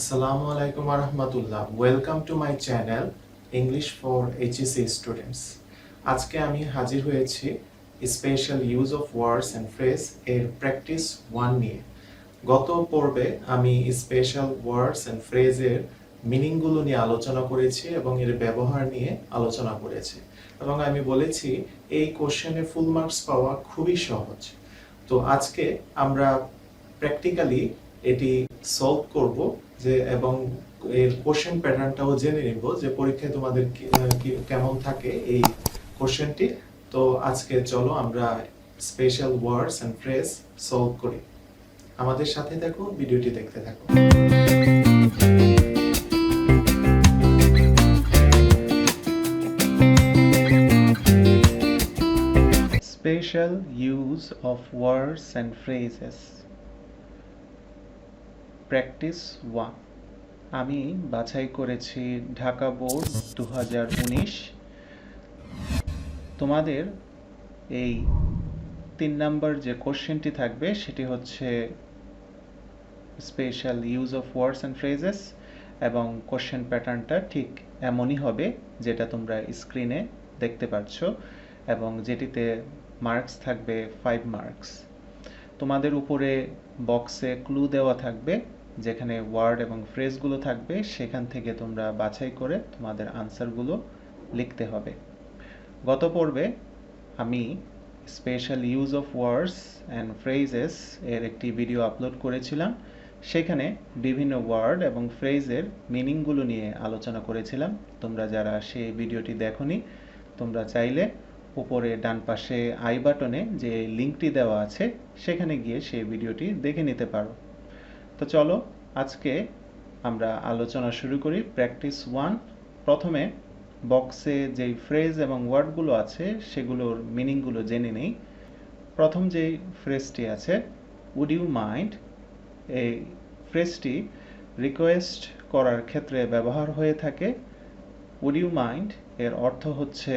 Assalamu alaikum warahmatullah. Welcome to my channel, English for HEC students আজকে আমি হাজির হয়েছি special use of words and phrase এর practice one নিয়ে। গত পর্বে আমি স্পেশাল ওয়ার্ডস অ্যান্ড ফ্রেজের মিনিংগুলো নিয়ে আলোচনা করেছি এবং এর ব্যবহার নিয়ে আলোচনা করেছি। এবং আমি বলেছি, এই কোশ্চেনে ফুল মার্কস পাওয়া খুবই সহজ। তো আজকে আমরা প্র্যাকটিক্যালি এটি সলভ করব যে, এবং এর কোশ্চেন প্যাটার্নটাও জেনে নিব যে পরীক্ষায় তোমাদের কেমন থাকে এই কোশ্চেনটি তো আজকে চলো আমরা special words and phrase solve করি। আমাদের সাথে থাকো, ভিডিওটি দেখতে থাকো। Special use of words and phrases. Practice one আমি বাছাই করেছি ঢাকা বোর্ড দু হাজার উনিশ। তোমাদের এই তিন নাম্বার যে কোশ্চেনটি থাকবে, সেটি হচ্ছে special use of words and phrases এবং কোশ্চেন প্যাটার্নটা ঠিক এমনই হবে যেটা তোমরা স্ক্রিনে দেখতে পাচ্ছ এবং যেটিতে মার্কস থাকবে ফাইভ মার্কস তোমাদের উপরে বক্সে ক্লু দেওয়া থাকবে। যেখানে ওয়ার্ড এবং ফ্রেজগুলো থাকবে, সেখান থেকে তোমরা বাছাই করে তোমাদের আনসারগুলো লিখতে হবে। গত পর্বে আমি special use of words and phrases এর একটি ভিডিও আপলোড করেছিলাম। সেখানে বিভিন্ন ওয়ার্ড এবং ফ্রেজের মিনিংগুলো নিয়ে আলোচনা করেছিলাম। তোমরা যারা সেই ভিডিওটি দেখোনি, তোমরা চাইলে উপরে ডান পাশে আই বাটনে যে লিঙ্কটি দেওয়া আছে, সেখানে গিয়ে সেই ভিডিওটি দেখে নিতে পারো। তো চলো, আজকে আমরা আলোচনা শুরু করি প্র্যাকটিস ওয়ান প্রথমে বক্সে যেই ফ্রেজ এবং ওয়ার্ডগুলো আছে, সেগুলোর মিনিংগুলো জেনে নেই। প্রথম যেই ফ্রেজটি আছে উড ইউ মাইন্ড এই ফ্রেজটি রিকোয়েস্ট করার ক্ষেত্রে ব্যবহার হয়ে থাকে উড ইউ মাইন্ড এর অর্থ হচ্ছে,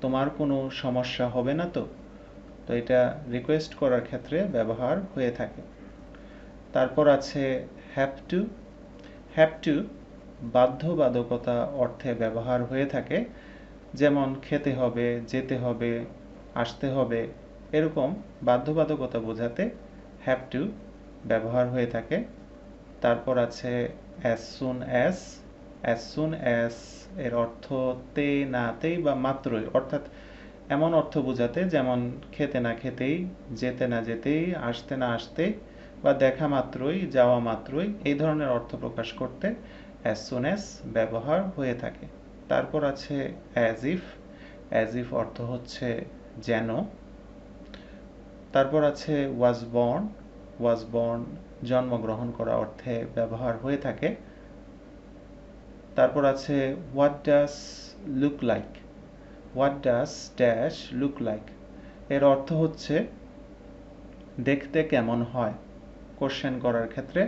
তোমার কোনো সমস্যা হবে না তো? তো এটা রিকোয়েস্ট করার ক্ষেত্রে ব্যবহার হয়ে থাকে। তারপর আছে হ্যাভ টু হ্যাভ টু বাধ্যবাধকতা অর্থে ব্যবহার হয়ে থাকে, যেমন খেতে হবে, যেতে হবে, আসতে হবে, এরকম বাধ্যবাধকতা বোঝাতে হ্যাভ টু ব্যবহার হয়ে থাকে। তারপর আছে as soon as as soon as এর অর্থ তে নাতেই বা মাত্রই, অর্থাৎ এমন অর্থ বোঝাতে যেমন খেতে না খেতেই, যেতে না যেতেই, আসতে না আসতেই বা দেখা মাত্রই, যাওয়া মাত্রই এই ধরনের অর্থ প্রকাশ করতে অ্যাজ সুন ব্যবহার হয়ে থাকে। তারপর আছে অ্যাজ ইফ অ্যাজ ইফ অর্থ হচ্ছে যেন। তারপর আছে ওয়াজ বর্ন ওয়াজ বর্ন জন্মগ্রহণ করা অর্থে ব্যবহার হয়ে থাকে। তারপর আছে what does look like what does dash look like এর অর্থ হচ্ছে দেখতে কেমন হয়। কোশ্চেন করার ক্ষেত্রে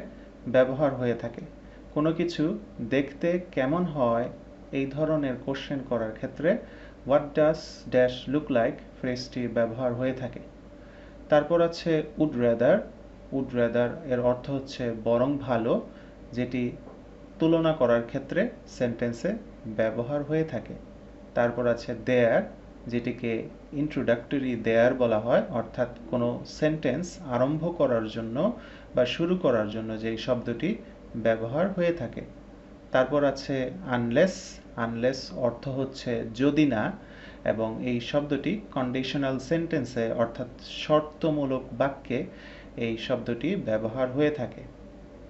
ব্যবহার হয়ে থাকে। কোনো কিছু দেখতে কেমন হয় এই ধরনের কোশ্চেন করার ক্ষেত্রে what does dash look like ফ্রেজটি ব্যবহার হয়ে থাকে। তারপর আছে উড রেদার উড রেদার এর অর্থ হচ্ছে বরং ভালো, যেটি তুলনা করার ক্ষেত্রে সেন্টেন্সে ব্যবহার হয়ে থাকে। তারপর আছে দেয়ার যেটিকে ইন্ট্রোডাক্টরি দেয়ার বলা হয়, অর্থাৎ কোনো সেন্টেন্স আরম্ভ করার জন্য বা শুরু করার জন্য যেই শব্দটি ব্যবহার হয়ে থাকে। তারপর আছে আনলেস আনলেস অর্থ হচ্ছে যদি না, এবং এই শব্দটি কন্ডিশনাল সেন্টেন্সে অর্থাৎ শর্তমূলক বাক্যে এই শব্দটি ব্যবহার হয়ে থাকে।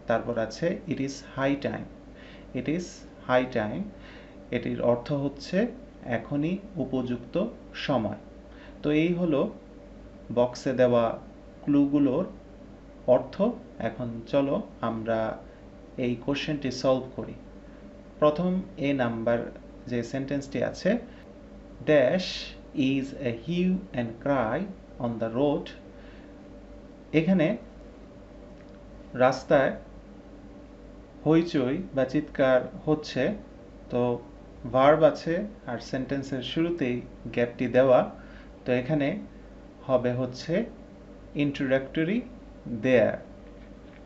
তারপর আছে it is high time it is high time এটির অর্থ হচ্ছে এখনই উপযুক্ত সময়। তো এই হলো বক্সে দেওয়া ক্লুগুলোর অর্থ। এখন চলো আমরা এই কোশ্চেনটি সলভ করি। প্রথম এ নাম্বার যে সেন্টেন্সটি আছে dash is a hue and cry on the road এখানে রাস্তায় হইচই বা চিৎকার হচ্ছে। তো ভার্ব আছে আর সেন্টেন্সের শুরুতেই গ্যাপটি দেওয়া। তো এখানে হবে হচ্ছে ইন্ট্রোডাক্টরি দেয়ার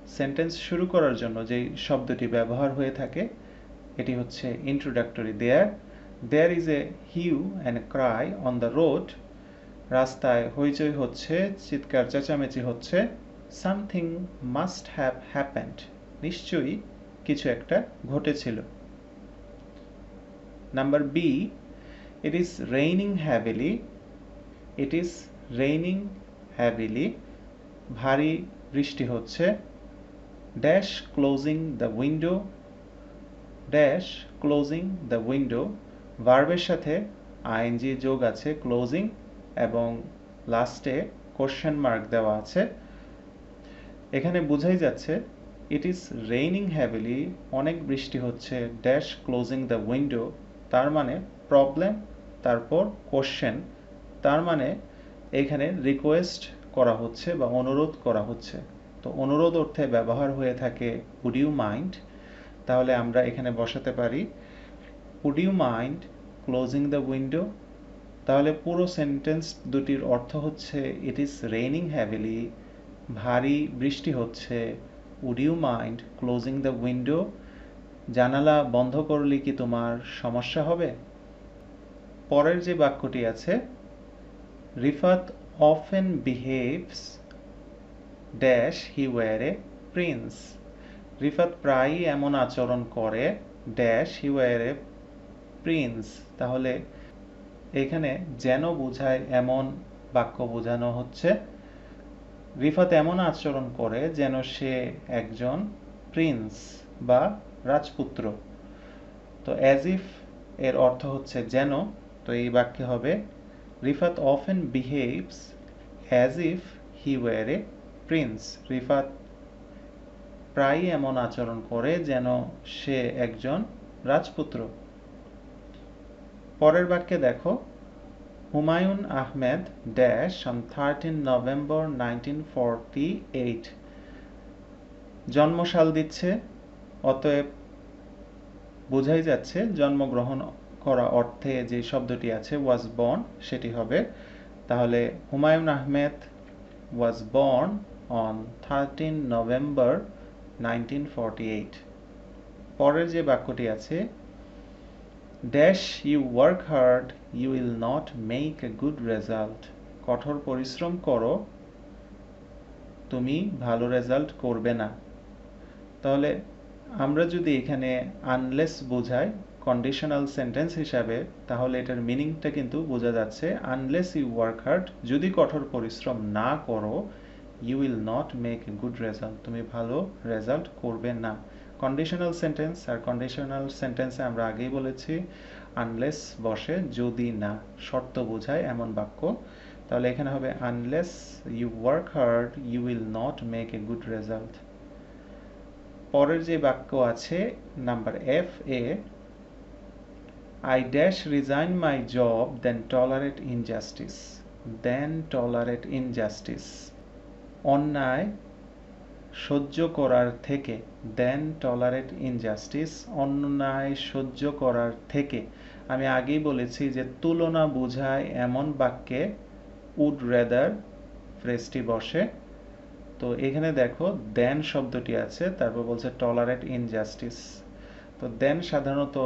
সেন্টেন্স শুরু করার জন্য যেই শব্দটি ব্যবহার হয়ে থাকে, এটি হচ্ছে introductory there there is a hue and cry on the road রাস্তায় হইচই হচ্ছে, চিৎকার চেঁচামেচি হচ্ছে। সামথিং মাস্ট হ্যাভ হ্যাপেন্ড নিশ্চয়ই কিছু একটা ঘটেছিল। Number B it is raining heavily it is raining heavily ভারী বৃষ্টি হচ্ছে। Dash closing the window dash closing the window ভার্বের সাথে আইএনজি যোগ আছে ক্লোজিং এবং লাস্টে কোশ্চেন মার্ক দেওয়া আছে। এখানে বোঝাই যাচ্ছে ইট ইজ রেইনিং হ্যাভিলি অনেক বৃষ্টি হচ্ছে ড্যাশ ক্লোজিং দ্য উইন্ডো তার মানে প্রবলেম তারপর কোশ্চেন তার মানে এখানে রিকোয়েস্ট করা হচ্ছে বা অনুরোধ করা হচ্ছে। তো অনুরোধ অর্থে ব্যবহার হয়ে থাকে উড ইউ মাইন্ড তাহলে আমরা এখানে বসাতে পারি would you mind closing the window তাহলে পুরো সেন্টেন্স দুটির অর্থ হচ্ছে ইট ইজ রেইনিং হ্যাভিলি ভারী বৃষ্টি হচ্ছে would you mind closing the window জানালা বন্ধ করলে কি তোমার সমস্যা হবে? পরের যে বাক্যটি আছে, Rifat often behaves, dash he were a prince. Rifat প্রায়ই এমন আচরণ করে, dash he were a prince. তাহলে এখানে যেন বোঝায় এমন বাক্য বোঝানো হচ্ছে, রিফাত এমন আচরণ করে যেন সে একজন প্রিন্স বা রাজপুত্র। তো অ্যাজ ইফ এর অর্থ হচ্ছে যেন, তো এই বাক্যে হবে, Rifat often behaves as if he were a prince Rifat প্রায়ই এমন আচরণ করে যেন সে একজন রাজপুত্র। পরের বাক্যে দেখো, Humayun Ahmed dash on thirteen November nineteen forty eight জন্মসাল দিচ্ছে অতএব বোঝাই যাচ্ছে, জন্মগ্রহণ করা অর্থে যে শব্দটি আছে ওয়াজ বর্ন সেটি হবে। তাহলে Humayun Ahmed was born on thirteen November nineteen forty eight পরের যে বাক্যটি আছে dash you work hard you will not make a good result কঠোর পরিশ্রম করো, তুমি ভালো রেজাল্ট করবে না। তাহলে আমরা যদি এখানে আনলেস বোঝাই কন্ডিশনাল সেন্টেন্স হিসাবে, তাহলে এটার মিনিংটা কিন্তু বোঝা যাচ্ছে আনলেস ইউ ওয়ার্ক হার্ড যদি কঠোর পরিশ্রম না করো you will not make good result তুমি ভালো রেজাল্ট করবে না। কন্ডিশনাল সেন্টেন্স আর কন্ডিশনাল সেন্টেন্সে আমরা আগেই বলেছি আনলেস বসে যদি না। শর্ত বোঝায় এমন বাক্য। তাহলে এখানে হবে unless you work hard you will not make a good result পরের যে বাক্য আছে, number F a I dash resign my job than tolerate injustice than tolerate injustice অন্যায় সহ্য করার থেকে দেন টলারেট ইনজাস্টিস অন্যায় সহ্য করার থেকে। আমি আগেই বলেছি যে তুলনা বোঝায় এমন বাক্যে উড রেদার ফ্রেজটি বসে। তো এখানে দেখো দেন শব্দটি আছে, তারপর বলছে টলারেট ইনজাস্টিস তো দেন সাধারণত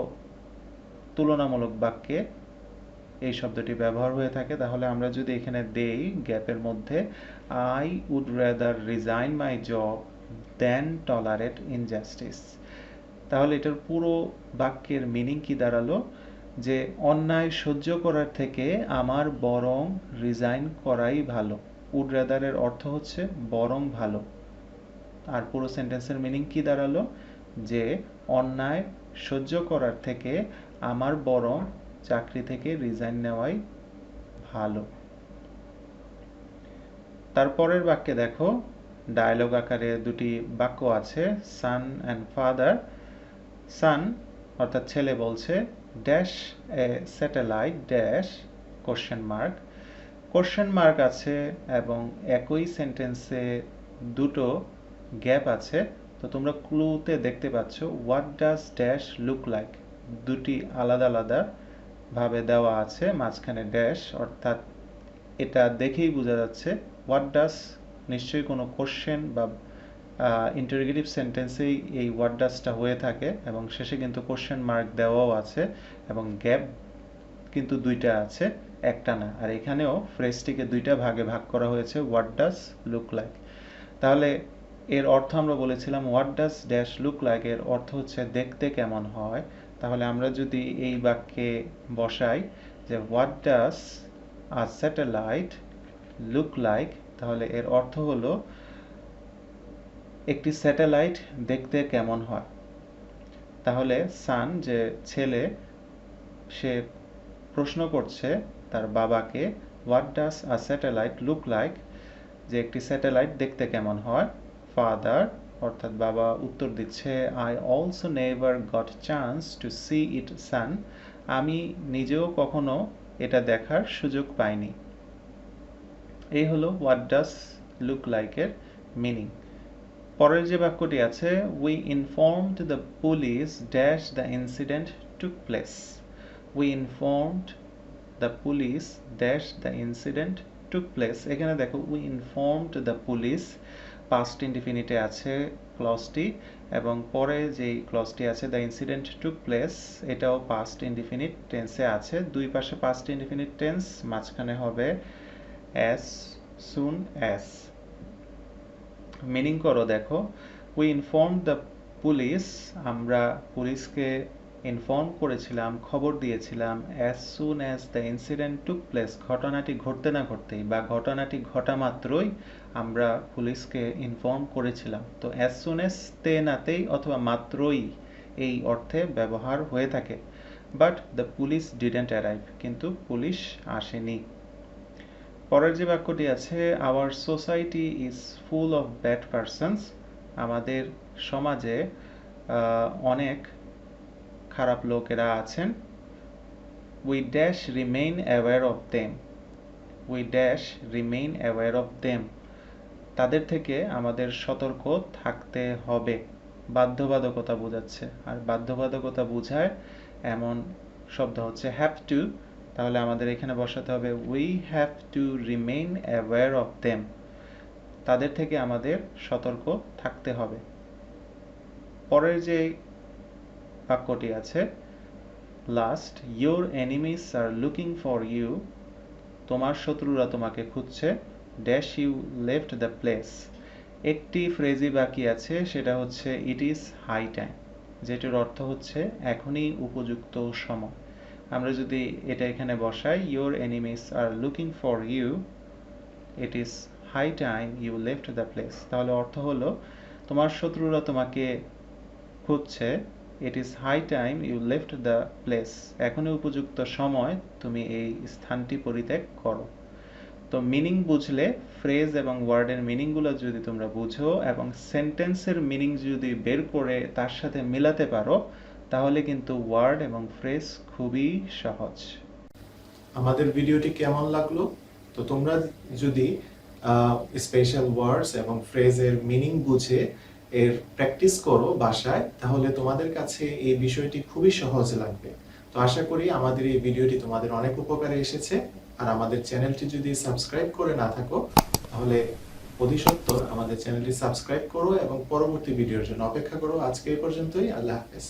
তুলনামূলক বাক্যে এই শব্দটি ব্যবহার হয়ে থাকে। তাহলে আমরা যদি এখানে দেই গ্যাপের মধ্যে I would rather resign my job than tolerate injustice তাহলে এটার পুরো বাক্যের মিনিং কি দাঁড়াল? যে, অন্যায় সহ্য করার থেকে আমার বরং রিজাইন করাই ভালো। উড রেদারের অর্থ হচ্ছে বরং ভালো। আর পুরো সেন্টেন্সের মিনিং কি দাঁড়াল? যে অন্যায় সহ্য করার থেকে আমার বরং চাকরি থেকে রিজাইন নেওয়াই ভালো। তারপরের বাক্যে দেখো ডায়লগ আকারে দুটি বাক্য আছে সান অ্যান্ড ফাদার সান অর্থাৎ ছেলে বলছে dash a satellite dash question mark question mark আছে এবং একই সেন্টেন্সে দুটো গ্যাপ আছে। তো তোমরা ক্লুতে দেখতে পাচ্ছ what does dash look like দুটি আলাদা আলাদা ভাবে দেওয়া আছে, মাঝখানে ড্যাশ অর্থাৎ এটা দেখেই বোঝা যাচ্ছে হোয়াট ডাস নিশ্চয়ই কোনো কোশ্চেন বা ইন্টারগেটিভ সেন্টেন্সেই এই ওয়ার্ড ডাসটা হয়ে থাকে এবং শেষে কিন্তু কোশ্চেন মার্ক দেওয়াও আছে এবং গ্যাপ কিন্তু দুইটা আছে। একটা না। আর এখানেও ফ্রেজটিকে দুইটা ভাগে ভাগ করা হয়েছে হোয়াট ডাস লুক লাইক তাহলে এর অর্থ আমরা বলেছিলাম what does dash look like এর অর্থ হচ্ছে দেখতে কেমন হয়। তাহলে আমরা যদি এই বাক্যে বসাই যে what does a satellite look like তাহলে এর অর্থ হলো একটি স্যাটেলাইট দেখতে কেমন হয়। তাহলে সান যে ছেলে, সে প্রশ্ন করছে তার বাবাকে what does a satellite look like যে একটি স্যাটেলাইট দেখতে কেমন হয়? ফাদার অর্থাৎ বাবা উত্তর দিচ্ছে I also never got chance to see it son আমি নিজেও কখনো এটা দেখার সুযোগ পাইনি। এই হলো হোয়াট ডাস লুক লাইকের মিনিং পরের যে বাক্যটি আছে we informed the police dash the incident took place we informed the police dash the incident took place এখানে দেখো we informed the police past ইনডিফিনিটে আছে ক্লজটি এবং পরে যেই ক্লজটি আছে দ্য ইনসিডেন্ট টুক প্লেস এটাও পাস্ট ইনডিফিনিট টেন্সে আছে। দুই পাশে পাস্ট ইনডিফিনিট টেন্স মাঝখানে হবে অ্যাজ সুন অ্যাজ মিনিং করো দেখো উই ইনফর্ম দ্য পুলিশ আমরা পুলিশকে ইনফর্ম করেছিলাম, খবর দিয়েছিলাম as soon as the incident took place ঘটনাটি ঘটতে না ঘটতেই বা ঘটনাটি ঘটা মাত্রই আমরা পুলিশকে ইনফর্ম করেছিলাম। তো অ্যাজ সুন অ্যাজ তে নাতেই অথবা মাত্রই এই অর্থে ব্যবহার হয়ে থাকে। But the police didn't arrive কিন্তু পুলিশ আসেনি। পরের যে বাক্যটি আছে our society is full of bad persons আমাদের সমাজে অনেক খারাপ লোকেরা আছেন। We dash remain aware of them we dash remain aware of them তাদের থেকে আমাদের সতর্ক থাকতে হবে। বাধ্যবাধকতা বোঝাচ্ছে। আর বাধ্যবাধকতা বোঝায় এমন শব্দ হচ্ছে হ্যাভ টু তাহলে আমাদের এখানে বসাতে হবে we have to remain aware of them তাদের থেকে আমাদের সতর্ক থাকতে হবে। পরের যে বাক্যটি আছে last your enemies are looking for you তোমার শত্রুরা তোমাকে খুঁজছে। Dash you left the place একটি ফ্রেজি বাকি আছে, সেটা হচ্ছে ইট ইজ হাই টাইম যেটির অর্থ হচ্ছে, এখনই উপযুক্ত সময়। আমরা যদি এটা এখানে বসাই your enemies are looking for you it is high time you left the place তাহলে অর্থ হলো, তোমার শত্রুরা তোমাকে খুঁজছে it is high time you left the place এখনই উপযুক্ত সময় তুমি এই স্থানটি পরিত্যাগ করো। তো মিনিং বুঝলে ফ্রেজ এবং ওয়ার্ডের মিনিংগুলো যদি তোমরা বুঝো এবং সেন্টেন্সের মিনিং যদি বের করে তার সাথে মেলাতে পারো, তাহলে কিন্তু ওয়ার্ড এবং ফ্রেজ খুবই সহজ। আমাদের ভিডিওটি কেমন লাগল? তো তোমরা যদি স্পেশাল ওয়ার্ডস এবং ফ্রেজের মিনিং বুঝে এর প্র্যাকটিস করো বাসায়, তাহলে তোমাদের কাছে এই বিষয়টি খুবই সহজ লাগবে। তো আশা করি আমাদের এই ভিডিওটি তোমাদের অনেক উপকারে এসেছে। আর আমাদের চ্যানেলটি যদি সাবস্ক্রাইব করে না থাকো, তাহলে অধিসত্তর আমাদের চ্যানেলটি সাবস্ক্রাইব করো এবং পরবর্তী ভিডিওর জন্য অপেক্ষা করো। আজকে এই পর্যন্তই। আল্লাহ হাফেজ।